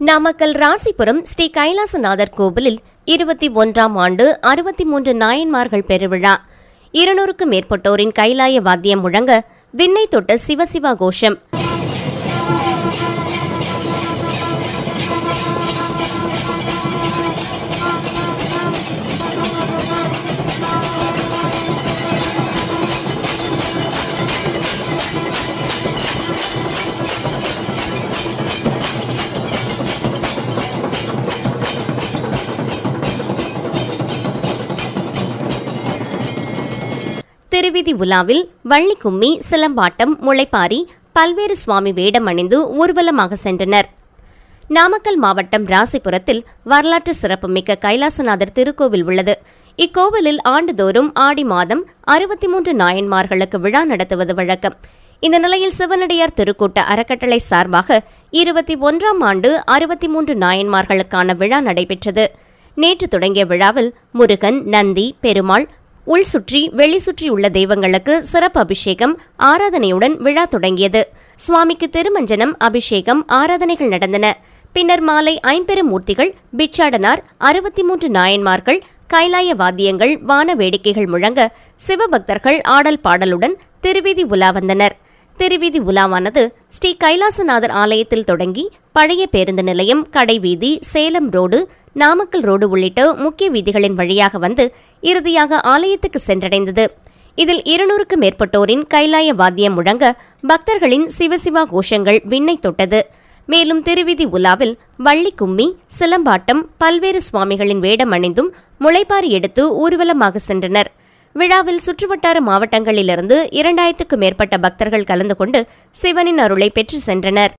நாமக்கல் ராசிபுரம் ஸ்ரீ கைலாசநாதர் கோவிலில் இருபத்தி ஒன்றாம் ஆண்டு அறுபத்தி மூன்று நாயன்மார்கள் பெருவிழா. இருநூறுக்கும் மேற்பட்டோரின் கைலாய வாத்தியம் முழங்க விண்ணை தொட்ட சிவசிவா கோஷம். திருவிதி உலாவில் வள்ளி கும்மி சிலம்பாட்டம் முளைப்பாரி பல்வேறு சுவாமி வேடம் அணிந்து ஊர்வலமாக சென்றனர். நாமக்கல் மாவட்டம் ராசிபுரத்தில் வரலாற்று சிறப்புமிக்க கைலாசநாதர் திருக்கோவில் உள்ளது. இக்கோவிலில் ஆண்டுதோறும் ஆடி மாதம் அறுபத்தி மூன்று நாயன்மார்களுக்கு விழா நடத்துவது வழக்கம். இந்த நிலையில் சிவனடியார் திருக்கூட்ட அறக்கட்டளை சார்பாக இருபத்தி ஒன்றாம் ஆண்டு அறுபத்தி மூன்று நாயன்மார்களுக்கான விழா நடைபெற்றது. நேற்று தொடங்கிய விழாவில் முருகன் நந்தி பெருமாள் உள் சுற்றி வெளி சுற்றி உள்ள தெய்வங்களுக்கு சிறப்பு அபிஷேகம் ஆராதனையுடன் விழா தொடங்கியது. சுவாமிக்கு திருமஞ்சனம் அபிஷேகம் ஆராதனைகள் நடந்தன. பின்னர் மாலை ஐம்பெரும் மூர்த்திகள் பிச்சாடனார் அறுபத்தி மூன்று நாயன்மார்கள் கைலாய வாத்தியங்கள் வான வேடிக்கைகள் முழங்க சிவபக்தர்கள் ஆடல் பாடலுடன் திருவீதி உலா வந்தனர். திருவீதி உலாவானது ஸ்ரீ கைலாசநாதர் ஆலயத்தில் தொடங்கி பழைய பேருந்து நிலையம் கடைவீதி சேலம் ரோடு நாமக்கல் ரோடு உள்ளிட்ட முக்கிய வீதிகளின் வழியாக வந்து இறுதியாக ஆலயத்துக்கு சென்றடைந்தது. இதில் இருநூறுக்கு மேற்பட்டோரின் கைலாய வாத்தியம் முழங்க பக்தர்களின் சிவசிவா கோஷங்கள் விண்ணை தொட்டது. மேலும் திருவிதி உலாவில் வள்ளி கும்மி சிலம்பாட்டம் பல்வேறு சுவாமிகளின் வேடம் அணிந்தும் முளைப்பாரி எடுத்து ஊர்வலமாக சென்றனர். விழாவில் சுற்றுவட்டார மாவட்டங்களிலிருந்து இரண்டாயிரத்துக்கு மேற்பட்ட பக்தர்கள் கலந்து கொண்டு சிவனின் அருளை பெற்று சென்றனர்.